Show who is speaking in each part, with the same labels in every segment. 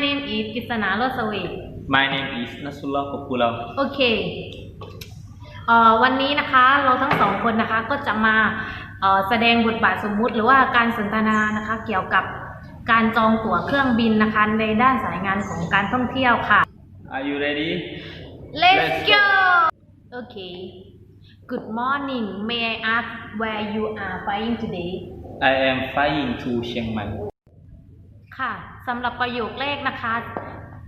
Speaker 1: My name is กิษณาโรสเวท
Speaker 2: My name is Nasrullah Popular
Speaker 1: โอเคเอ่อวันนี้นะคะเราทั้งสองคนนะคะก็จะมาเอ่อแสดงบทบาทสมมุติหรือว่าการสนทนานะคะเกี่ยวกับการจองตั๋วเครื่องบินนะคะในด้านสายงานของการท่องเที่ยวค่ะ
Speaker 2: Are you ready
Speaker 1: Let's
Speaker 2: Let's
Speaker 1: go Okay Good morning May I ask where you are flying today
Speaker 2: I am flying to Chiang Mai
Speaker 1: ค่ะสำหรับประโยคแรกนะคะ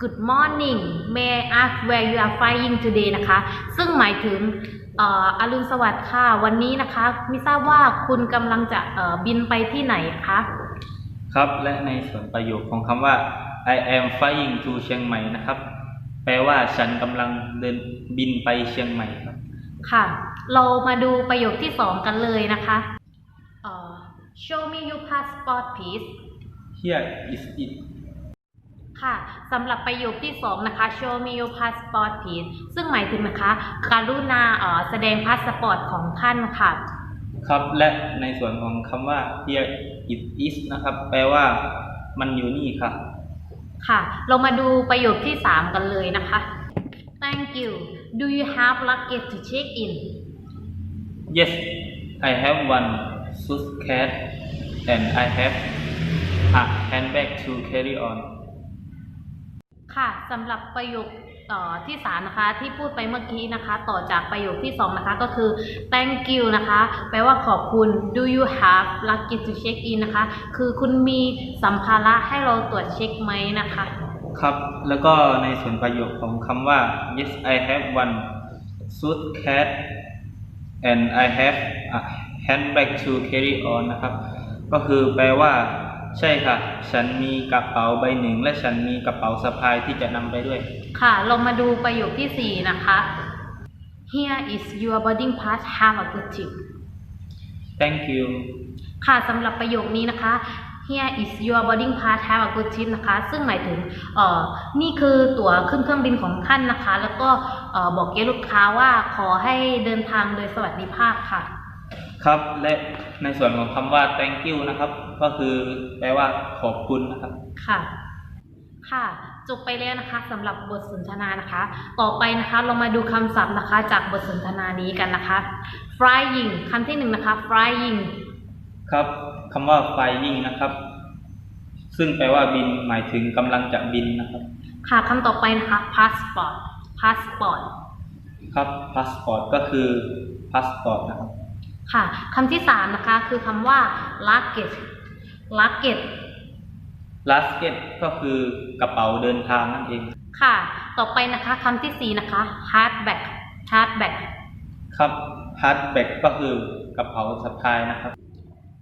Speaker 1: Good morning May I ask where you are flying today นะคะ ซึ่งหมายถึงเอ่ออรุณสวัสดิ์ค่ะ วันนี้นะคะไม่ทราบว่าคุณกำลังจะเอ่อบินไปที่ไหนคะ
Speaker 2: ครับ และในส่วนประโยคของคำว่า I am flying to เชียงใหม่นะครับ แปลว่าฉันกำลังเดินบินไปเชียงใหม่ครับ
Speaker 1: ค่ะ เรามาดูประโยคที่สองกันเลยนะคะเอ่อ Show me your passport please
Speaker 2: Here is it
Speaker 1: ค่ะสำหรับประโยคที่สองนะคะ show me your passport please ซึ่งหมายถึงนะคะการุณาเอ่อแสดงพาสปอร์ตของท่านค่ะ
Speaker 2: ครับและในส่วนของคำว่า here it is นะครับ แปลว่ามันอยู่นี่ครับ
Speaker 1: ค่ะ เรามาดูประโยคที่สามกันเลยนะคะ Thank you Do you have luggage to check in
Speaker 2: Yes I have one suitcase and I have a handbag to carry on
Speaker 1: ค่ะสำหรับประโยคต่อที่สามนะคะที่พูดไปเมื่อกี้นะคะ ต่อจากประโยคที่สองนะคะก็คือ thank you นะคะ แปลว่าขอบคุณ do you have luggage to check in นะคะ คือคุณมีสัมภาระให้เราตรวจเช็คไหมนะคะ
Speaker 2: ครับแล้วก็ในส่วนประโยคของคำว่า yes I have one suitcase and I have a handbag to carry on นะครับ ก็คือแปลว่า ใช่ค่ะ ฉันมีกระเป๋าใบหนึ่ง และฉันมีกระเป๋าสะพายที่จะนำไปด้วย
Speaker 1: ค่ะเรามาดูประโยคที่สี่นะคะ Here is your boarding pass have a good trip
Speaker 2: thank you
Speaker 1: ค่ะสำหรับประโยคนี้นะคะ Here is your boarding pass have a good trip นะคะ ซึ่งหมายถึงเอ่อนี่คือตั๋วขึ้นเครื่องบินของท่านนะคะ แล้วก็เอ่อบอกแก่ลูกค้าว่าขอให้เดินทางโดยสวัสดิภาพค่ะ
Speaker 2: ครับและในส่วนของคำว่า thank you นะครับ ก็คือแปลว่าขอบคุณนะครับ
Speaker 1: ค่ะ ค่ะจบไปแล้วนะคะสำหรับบทสนทนานะคะ ต่อไปนะคะเรามาดูคำศัพท์นะคะ จากบทสนทนานี้กันนะคะ flying คำที่หนึ่งนะคะ flying
Speaker 2: ครับคำว่า flying นะครับ ซึ่งแปลว่าบินหมายถึงกำลังจะบินนะครับ
Speaker 1: ค่ะคำต่อไปนะคะ passport passport
Speaker 2: ครับ passport ก็คือ passport นะครับ
Speaker 1: ค่ะคำที่สามนะคะคือคำว่า luggage luggage
Speaker 2: basket ก็คือกระเป๋าเดินทางนั่นเอง
Speaker 1: ค่ะ ต่อไปนะคะคำที่สี่นะคะ hard bag hard bag
Speaker 2: ครับ handbag ก็คือกระเป๋าสะพายนะครับ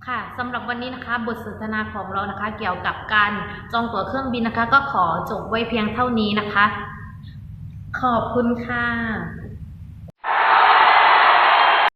Speaker 1: ค่ะสำหรับวันนี้นะคะบทสนทนาของเรานะคะ เกี่ยวกับการจองตั๋วเครื่องบินนะคะ ก็ขอจบไว้เพียงเท่านี้นะคะ ขอบคุณค่ะ